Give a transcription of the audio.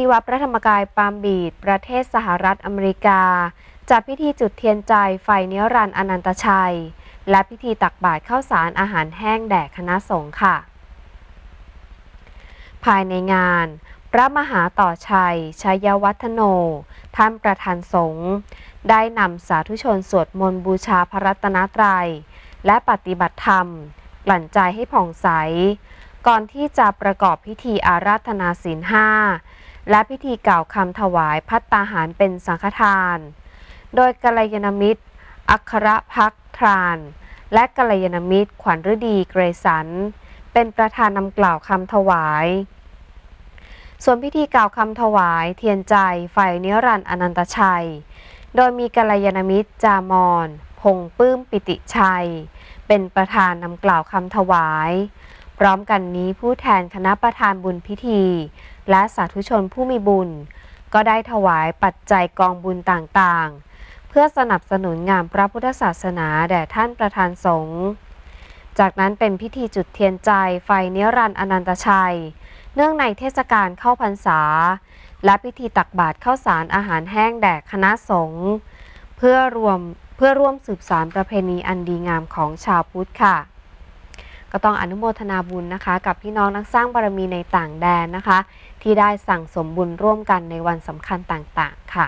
ที่วัดพระธรรมกายปามบีดประเทศสหรัฐอเมริกา จัดพิธีจุดเทียนใจไฟเนิรันอนันตชัย และพิธีตักบาตรข้าวสารอาหารแห้งแด่คณะสงฆ์ค่ะ ภายในงาน พระมหาต่อชัย ชัยวัฒโน ท่านประธานสงฆ์ได้นำสาธุชนสวดมนต์บูชาพระรัตนตรัย และปฏิบัติธรรม กลั่นใจให้ผ่องใส ก่อนที่จะประกอบพิธีอาราธนาศีลห้า และพิธีกล่าวคำถวายพัตตาหารเป็นสังฆทาน โดยกัลยาณมิตร อัครพักทราน และกัลยาณมิตร ขวัญฤดีเกรสัน เป็นประธานนำกล่าวคำถวาย ส่วนพิธีกล่าวคำถวายเทียนใจไฟนิรันดร์อนันตชัย โดยมีกัลยาณมิตรจามอนพงษ์ปื้มปิติชัย เป็นประธานนำกล่าวคำถวาย พร้อมกันนี้ผู้แทนคณะประธานบุญพิธี และสาธุชนผู้มีบุญ ก็ได้ถวายปัจจัยกองบุญต่างๆ เพื่อสนับสนุนงานพระพุทธศาสนาแด่ท่านประธานสงฆ์จากนั้นเป็นพิธีจุดเทียนใจไฟเนิรันอนันตชัย เนื่องในเทศกาลเข้าพรรษา และพิธีตักบาตรข้าวสารอาหารแห้งแด่คณะสงฆ์เพื่อรวมเพื่อร่วมสืบสานประเพณีอันดีงามของชาวพุทธค่ะ ก็ต้องอนุโมทนาบุญนะคะ กับพี่น้องนักสร้างบารมีในต่างแดนนะคะ ที่ได้สั่งสมบุญร่วมกันในวันสำคัญต่างๆ ค่ะ